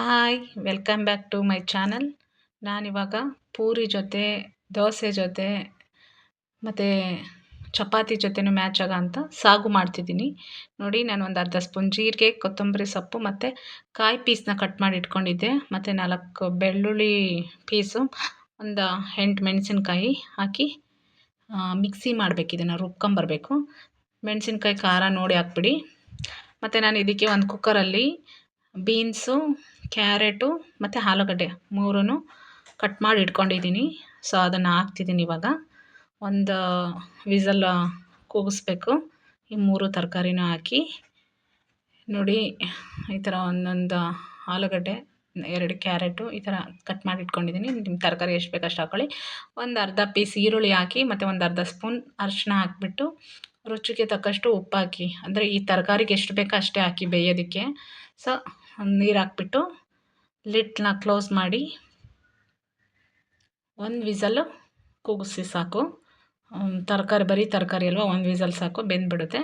Hi welcome back to my channel ನಾನಿವಾಗ ಪೂರಿ ಜೊತೆ, ದೋಸೆ ಜೊತೆ, ಮತ್ತು ಚಪಾತಿ ಜೊತೆನೂ ಮ್ಯಾಚ್ ಆಗೋ ಅಂತ ಸಾಗು ಮಾಡ್ತಿದ್ದೀನಿ. ನೋಡಿ, ನಾನು ಒಂದು ಅರ್ಧ ಸ್ಪೂನ್ ಜೀರಿಗೆ, ಕೊತ್ತಂಬರಿ ಸೊಪ್ಪು ಮತ್ತು ಕಾಯಿ ಪೀಸನ್ನ ಕಟ್ ಮಾಡಿ ಇಟ್ಕೊಂಡಿದ್ದೆ. ಮತ್ತು ನಾಲ್ಕು ಬೆಳ್ಳುಳ್ಳಿ ಪೀಸು ಒಂದು ಎಂಟು ಮೆಣಸಿನ್ಕಾಯಿ ಹಾಕಿ ಮಿಕ್ಸಿ ಮಾಡಬೇಕು. ಇದನ್ನು ರುಬ್ಕೊಂಬರ್ಬೇಕು. ಮೆಣಸಿನ್ಕಾಯಿ ಖಾರ ನೋಡಿ ಹಾಕ್ಬಿಡಿ. ಮತ್ತು ನಾನು ಇದಕ್ಕೆ ಒಂದು ಕುಕ್ಕರಲ್ಲಿ ಬೀನ್ಸು, ಕ್ಯಾರೆಟು ಮತ್ತು ಆಲೂಗಡ್ಡೆ ಮೂರೂ ಕಟ್ ಮಾಡಿ ಇಟ್ಕೊಂಡಿದ್ದೀನಿ. ಸೊ ಅದನ್ನು ಹಾಕ್ತಿದ್ದೀನಿ ಇವಾಗ. ಒಂದು ವಿಸಲ್ ಕೂಗಿಸ್ಬೇಕು. ಈ ಮೂರು ತರಕಾರಿನೂ ಹಾಕಿ. ನೋಡಿ, ಈ ಥರ ಒಂದೊಂದು ಆಲೂಗಡ್ಡೆ, ಎರಡು ಕ್ಯಾರೆಟು ಈ ಥರ ಕಟ್ ಮಾಡಿ ಇಟ್ಕೊಂಡಿದ್ದೀನಿ. ನಿಮ್ಮ ತರಕಾರಿ ಎಷ್ಟು ಬೇಕು ಅಷ್ಟು ಹಾಕ್ಕೊಳ್ಳಿ ಒಂದು ಅರ್ಧ ಪೀಸ್ ಈರುಳ್ಳಿ ಹಾಕಿ ಮತ್ತು ಒಂದು ಅರ್ಧ ಸ್ಪೂನ್ ಅರಿಶಿನ ಹಾಕ್ಬಿಟ್ಟು ರುಚಿಗೆ ತಕ್ಕಷ್ಟು ಉಪ್ಪಾಕಿ, ಅಂದರೆ ಈ ತರಕಾರಿಗೆ ಎಷ್ಟು ಬೇಕೋ ಅಷ್ಟೇ ಹಾಕಿ ಬೇಯೋದಕ್ಕೆ. ಸೊ ನೀರು ಹಾಕ್ಬಿಟ್ಟು ಲಿಟ್ನ ಕ್ಲೋಸ್ ಮಾಡಿ ಒಂದು ವಿಸಲು ಕೂಗಿಸಿ ಸಾಕು. ತರಕಾರಿ ಬರೀ ತರಕಾರಿ ಅಲ್ವಾ, ಒಂದು ವಿಸಲ್ ಸಾಕು, ಬೆಂದ್ಬಿಡುತ್ತೆ.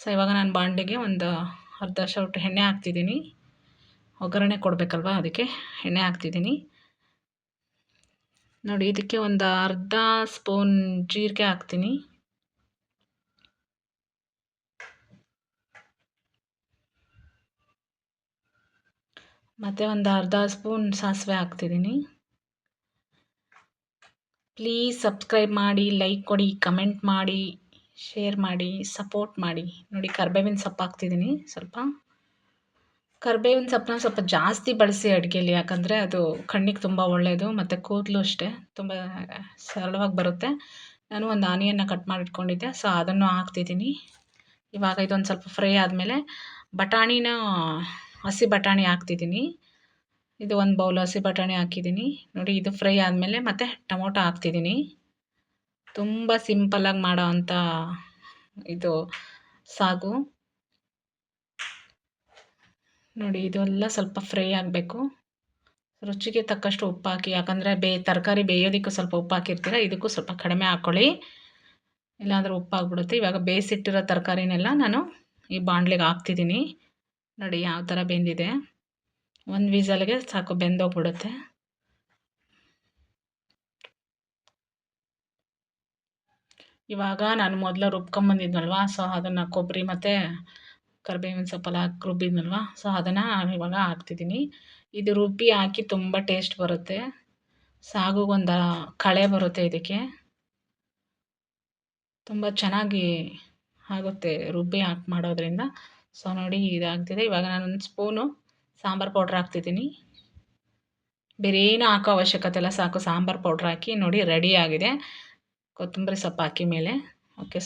ಸೊ ಇವಾಗ ನಾನು ಬಾಂಡೆಗೆ ಒಂದು ಅರ್ಧ ಶೌಟ್ ಎಣ್ಣೆ ಹಾಕ್ತಿದ್ದೀನಿ. ಒಗ್ಗರಣೆ ಕೊಡಬೇಕಲ್ವ ಅದಕ್ಕೆ, ಎಣ್ಣೆ ಹಾಕ್ತಿದ್ದೀನಿ. ನೋಡಿ, ಇದಕ್ಕೆ ಒಂದು ಅರ್ಧ ಸ್ಪೂನ್ ಜೀರಿಗೆ ಹಾಕ್ತೀನಿ. ಮತ್ತು ಒಂದು ಅರ್ಧ ಸ್ಪೂನ್ ಸಾಸಿವೆ ಹಾಕ್ತಿದ್ದೀನಿ. ಪ್ಲೀಸ್ ಸಬ್ಸ್ಕ್ರೈಬ್ ಮಾಡಿ ಲೈಕ್ ಕೊಡಿ ಕಮೆಂಟ್ ಮಾಡಿ ಶೇರ್ ಮಾಡಿ ಸಪೋರ್ಟ್ ಮಾಡಿ. ನೋಡಿ ಕರ್ಬೇವಿನ ಸೊಪ್ಪು ಹಾಕ್ತಿದ್ದೀನಿ ಸ್ವಲ್ಪ. ಕರ್ಬೇವಿನ ಸೊಪ್ಪನ್ನ ಸ್ವಲ್ಪ ಜಾಸ್ತಿ ಬಳಸಿ ಅಡುಗೆಯಲ್ಲಿ ಯಾಕಂದರೆ ಅದು ಕಣ್ಣಿಗೆ ತುಂಬ ಒಳ್ಳೆಯದು ಮತ್ತು ಕೂದಲು ಅಷ್ಟೇ ತುಂಬ ಸರಳವಾಗಿ ಬರುತ್ತೆ. ನಾನು ಒಂದು ಆನಿಯನ್ನ ಕಟ್ ಮಾಡಿಟ್ಕೊಂಡಿದ್ದೆ ಸೊ ಅದನ್ನು ಹಾಕ್ತಿದ್ದೀನಿ. ಇವಾಗ ಇದೊಂದು ಸ್ವಲ್ಪ ಫ್ರೈ ಆದಮೇಲೆ ಬಟಾಣಿನ ಹಸಿ ಬಟಾಣಿ ಹಾಕ್ತಿದ್ದೀನಿ. ಇದು ಒಂದು ಬೌಲ್ ಹಸಿ ಬಟಾಣಿ ಹಾಕಿದ್ದೀನಿ. ನೋಡಿ, ಇದು ಫ್ರೈ ಆದಮೇಲೆ ಮತ್ತೆ ಟೊಮೊಟೊ ಹಾಕ್ತಿದ್ದೀನಿ. ತುಂಬ ಸಿಂಪಲ್ಲಾಗಿ ಮಾಡೋ ಅಂಥ ಇದು ಸಾಗು. ನೋಡಿ, ಇದೆಲ್ಲ ಸ್ವಲ್ಪ ಫ್ರೈ ಆಗಬೇಕು. ರುಚಿಗೆ ತಕ್ಕಷ್ಟು ಉಪ್ಪು ಹಾಕಿ, ಯಾಕಂದರೆ ಬೇ, ತರಕಾರಿ ಬೇಯೋದಕ್ಕೂ ಸ್ವಲ್ಪ ಉಪ್ಪು ಹಾಕಿರ್ತೀರ, ಇದಕ್ಕೂ ಸ್ವಲ್ಪ ಕಡಿಮೆ ಹಾಕ್ಕೊಳ್ಳಿ ಇಲ್ಲಾಂದರೆ ಉಪ್ಪು ಆಗ್ಬಿಡುತ್ತೆ. ಇವಾಗ ಬೇಯಿಸಿಟ್ಟಿರೋ ತರಕಾರಿನೆಲ್ಲ ನಾನು ಈ ಬಾಣಲೆಗೆ ಹಾಕ್ತಿದ್ದೀನಿ. ನೋಡಿ ಯಾವ ಥರ ಬೆಂದಿದೆ. ಒಂದು ವೀಸಲ್ಗೆ ಸಾಕು ಬೆಂದೋಗ್ಬಿಡುತ್ತೆ ಇವಾಗ ನಾನು ಮೊದಲು ರುಬ್ಕೊಂಬಂದಿದ್ನಲ್ವ ಸೊ ಅದನ್ನು ಕೊಬ್ಬರಿ ಮತ್ತು ಕರಿಬೇವಿನ ಸೊಪ್ಪೆಲ್ಲ ಹಾಕಿ ರುಬ್ಬಿದ್ನಲ್ವ, ಸೊ ಅದನ್ನು ಇವಾಗ ಹಾಕ್ತಿದ್ದೀನಿ. ಇದು ರುಬ್ಬಿ ಹಾಕಿ ತುಂಬ ಟೇಸ್ಟ್ ಬರುತ್ತೆ. ಸಾಗುಗೊಂದು ಕಳೆ ಬರುತ್ತೆ ಇದಕ್ಕೆ. ತುಂಬ ಚೆನ್ನಾಗಿ ಆಗುತ್ತೆ ರುಬ್ಬಿ ಹಾಕಿ ಮಾಡೋದ್ರಿಂದ. ಸೊ ನೋಡಿ, ಇದಾಗ್ತಿದೆ. ಇವಾಗ ನಾನು ಒಂದು ಸ್ಪೂನು ಸಾಂಬಾರು ಪೌಡ್ರ್ ಹಾಕ್ತಿದ್ದೀನಿ. ಬೇರೆ ಏನು ಹಾಕೋ ಅವಶ್ಯಕತೆ ಇಲ್ಲ. ಸಾಕು, ಸಾಂಬಾರು ಪೌಡ್ರ್ ಹಾಕಿ ನೋಡಿ, ರೆಡಿ ಆಗಿದೆ. ಕೊತ್ತಂಬರಿ ಸೊಪ್ಪು ಹಾಕಿ ಮೇಲೆ. ಓಕೆ